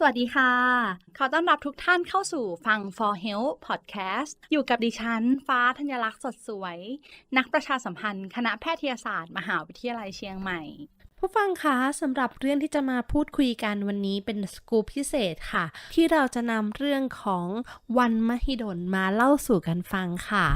สวัสดีค่ะ ขอต้อนรับทุกท่านเข้าสู่ฟัง For Health Podcast อยู่กับดิฉัน ฟ้าธัญลักษณ์สดสวย นักประชาสัมพันธ์ คณะแพทยศาสตร์ มหาวิทยาลัยเชียงใหม่ ผู้ฟังคะสำหรับเรื่องที่จะมาพูดคุยกันวันนี้เป็นสกู๊ปพิเศษค่ะ ที่เราจะนำเรื่องของวันมหิดลมาเล่าสู่กันฟังค่ะ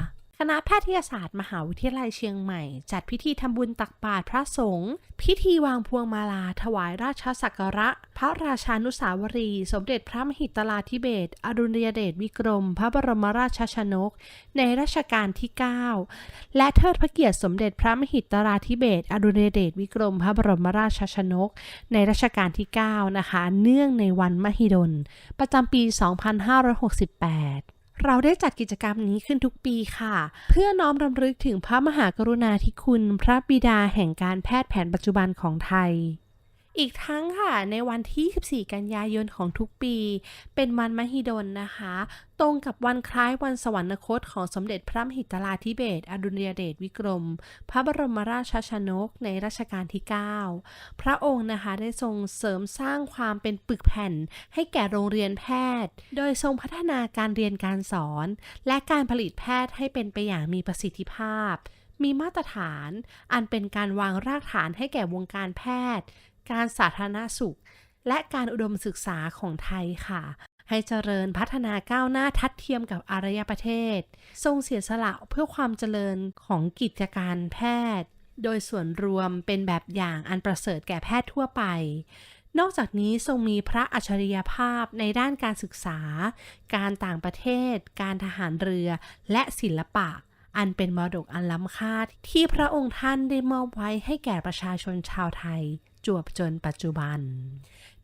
ณะแพทยศาสตร์มหาวิทยาลัยเชียงใหม่ จัดพิธีทำบุญตักบาตรพระสงฆ์พิธีวางพวงมาลาถวายราชสักการะ พระราชานุสาวรี สมเด็จพระมหิตลาธิเบศอดุลยเดชวิกรม พระบรมราชชนก ในรัชกาลที่ 9 และเทิดพระเกียรติสมเด็จพระมหิตลาธิเบศอดุลยเดชวิกรม พระบรมราชชนก ในรัชกาลที่ 9 นะคะ เนื่องในวันมหิดล ประจำปี 2568 เราได้จัดกิจกรรมนี้ขึ้นทุกปีค่ะ เพื่อน้อมรำลึกถึงพระมหากรุณาธิคุณ พระบิดาแห่งการแพทย์แผนปัจจุบันของไทย อีกทั้งค่ะในวันที่ 14 กันยายนของทุกปี เป็นวันมหิดลนะคะ ตรงกับวันคล้ายวันสวรรคตของสมเด็จพระมหิตลาธิเบศรอดุลยเดชวิกรม พระบรมราชชนกในรัชกาลที่ 9 พระองค์นะคะได้ทรงเสริมสร้างความเป็นปึกแผ่น ให้แก่โรงเรียนแพทย์ โดยทรงพัฒนาการเรียนการสอน และการผลิตแพทย์ให้เป็นไปอย่างมีประสิทธิภาพมีมาตรฐานอันเป็นการวางรากฐานให้แก่วงการแพทย์ การสาธารณสุข และการอุดมศึกษาของไทยค่ะ ให้เจริญพัฒนาก้าวหน้าทัดเทียมกับอารยประเทศ ทรงเสียสละเพื่อความเจริญของกิจการแพทย์ โดยส่วนรวมเป็นแบบอย่างอันประเสริฐแก่แพทย์ทั่วไป นอกจากนี้ทรงมีพระอัจฉริยภาพในด้านการศึกษา การต่างประเทศ การทหารเรือ และศิลปะ อันเป็นมรดกอันล้ำค่าที่พระองค์ท่านได้มอบไว้ให้แก่ประชาชนชาวไทยจวบจนปัจจุบัน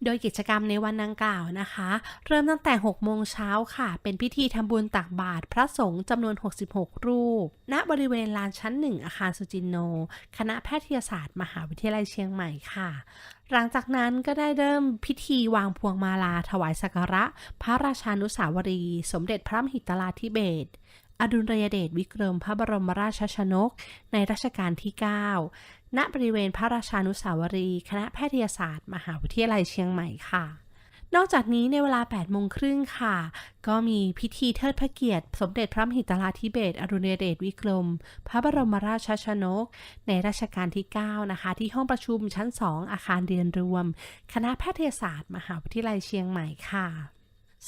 โดยกิจกรรมในวันดังกล่าวนะคะ เริ่มตั้งแต่ 6 โมงเช้าค่ะ เป็นพิธีทำบุญตักบาตรพระสงฆ์จำนวน 66 รูป ณ บริเวณลานชั้นหนึ่งอาคารสุจินโน คณะแพทยศาสตร์ มหาวิทยาลัยเชียงใหม่ค่ะ หลังจากนั้นก็ได้เริ่มพิธีวางพวงมาลาถวายสักการะ พระราชานุสาวรี สมเด็จพระมหิตลาธิเบศ อดุลยเดชวิกรมพระบรมราชชนก ในรัชกาลที่ 9 ณ บริเวณพระราชานุสาวรีย์คณะแพทยศาสตร์ มหาวิทยาลัยเชียงใหม่ค่ะนอกจากนี้ในเวลา8โมงครึ่งค่ะ ก็มีพิธีเทิดพระเกียรติ สมเด็จพระมหิตลาธิเบศอดุลยเดชวิกรม พระบรมราชชนก ในรัชกาลที่ 9 นะคะ ที่ห้องประชุมชั้น 2 อาคารเรียนรวม คณะแพทยศาสตร์ มหาวิทยาลัยเชียงใหม่ค่ะ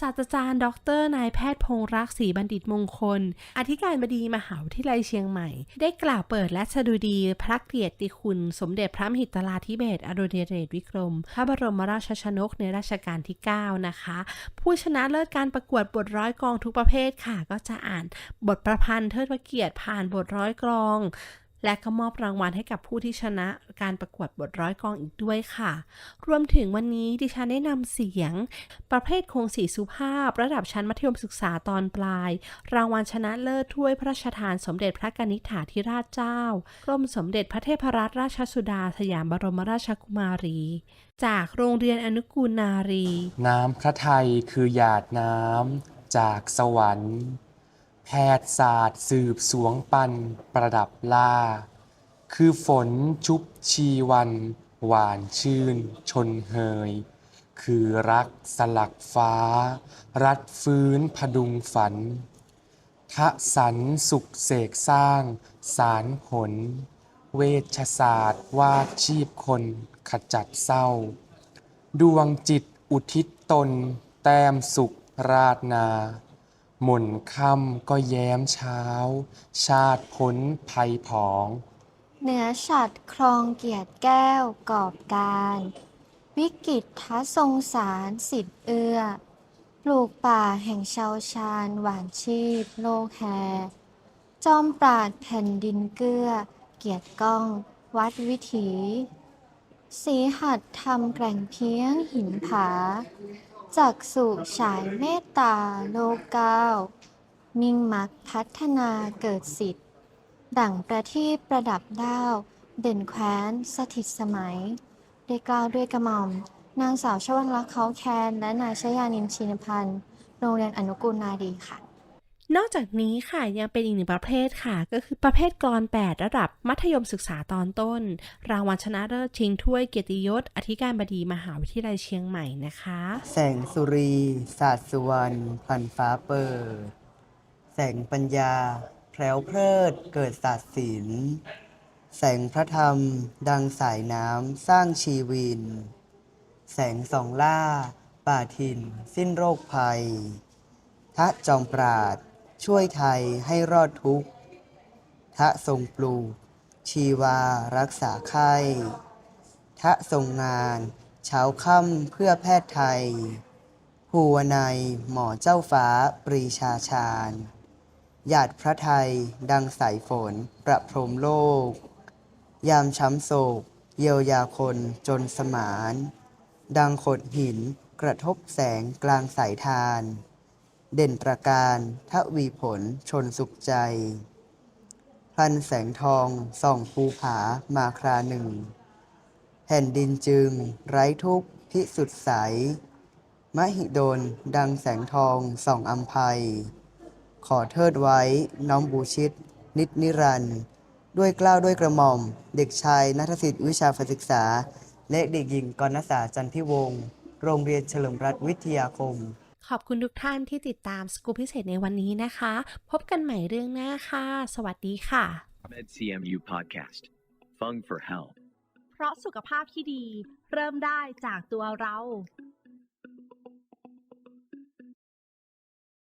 ศาสตราจารย์ ดรนายแพทย์พงษ์รักศรีบัณฑิตมงคล อธิการบดีมหาวิทยาลัยเชียงใหม่ ได้กล่าวเปิดและสดุดีพระเกียรติคุณ สมเด็จพระมหิตลาธิเบศรอดุลยเดชวิกรม พระบรมราชชนกในรัชกาลที่ 9 นะคะ ผู้ชนะเลิศการประกวดบทร้อยกองทุกประเภทค่ะ ก็จะอ่านบทประพันธ์เทิดพระเกียรติผ่านบทร้อยกอง และก็มอบรางวัลให้กับผู้ที่ชนะการประกวดบทร้อยกองอีกด้วยค่ะ รวมถึงวันนี้ดิฉันได้นำเสียง ประเภทโครงสีสุภาพ ระดับชั้นมัธยมศึกษาตอนปลาย รางวัลชนะเลิศถ้วยพระราชทานสมเด็จพระกนิษฐาธิราชเจ้ากรมสมเด็จพระเทพรัตนราชสุดาสยามบรมราชกุมารี จากโรงเรียนอนุกูลนารี น้ำพระทัยคือหยาดน้ำจากสวรรค์ แพทย์ศาสตร์สืบสวงปันประดับล่า คือฝนชุบชีวัน หวานชื่น ชนเฮย คือรักสลักฟ้า รัดฟื้นพดุงฝัน ทะสันสุขเสกสร้าง สารผล เวชศาสตร์วาดชีพคนขจัดเศร้า ดวงจิตอุทิศตน แต้มสุขราดนา หม่นค่ำก็แย้มเช้า ชาติพ้นภัยผอง เหนือฉัดครองเกียรติแก้วกอบการ วิกฤตทัศทรงสารสิทธิเอื้อปลูกป่าแห่งชาวชาญหวานชีพ โลกแฮจอมปราดแผ่นดินเกื้อ เกียรติก้อง วัดวิถี สีหัดทำแกร่งเพียงหินผา จักสุฉายเมตตาโลกเก้ามิ่งมักพัฒนาเกิดสิทธิ์ดั่งประทีปประดับดาว เด่นแคว้น สถิตสมัย ได้กล่าวด้วยกระหม่อม นางสาวชวันลักษณ์เขาแคน และนายชยานินชินพันธ์โรงเรียนอนุกูลนาดีค่ะ นอกจากนี้ค่ะยังเป็นอีกหนึ่งประเภทค่ะ ก็คือประเภทกลอน8ระดับมัธยมศึกษาตอนต้น รางวัลชนะเลิศชิงถ้วยเกียรติยศ อธิการบดีมหาวิทยาลัยเชียงใหม่นะคะ แสงสุรีศาสตร์สุวรรณพันฟ้าเปิด แสงปัญญา แพรวเพลิด เกิดศาสตร์ศิลป์แสงพระธรรม ดังสายน้ำสร้างชีวิน แสงสองล่า ป่าถิ่น สิ้นโรคภัย ทะจอมปราด ช่วยไทยให้รอดทุกข์ทะทรงปลูก ชีวารักษาไข้ทะทรงงานเช้าค่ำเพื่อแพทย์ไทย ภูวนัยหมอเจ้าฟ้าปรีชาชาญหยาดพระไทยดังสายฝนประพรมโลก ยามช้ำโศก เยียวยาคนจนสมาน ดังขดหินกระทบแสงกลางสายทาน เด่นประการทวีผลชนสุขใจ พลันแสงทองส่องภูผามาคราหนึ่ง แผ่นดินจึงไร้ทุกข์พิสุดใส มหิดลดังแสงทองส่องอัมภัย ขอเทิดไว้น้อมบูชิต นิจนิรันด์ด้วยกล้าวด้วยกระหม่อม เด็กชายนัทสิทธิวิชาศึกษา และเด็กหญิงกรณสาจันทิวงศ์โรงเรียนเฉลิมรัฐวิทยาคม ขอบคุณทุกท่านที่ติดตามสกูปพิเศษในวันนี้นะคะ พบกันใหม่เรื่องหน้าค่ะ สวัสดีค่ะ MedCMU Podcast. Fung for Health. เพราะสุขภาพที่ดี เริ่มได้จากตัวเรา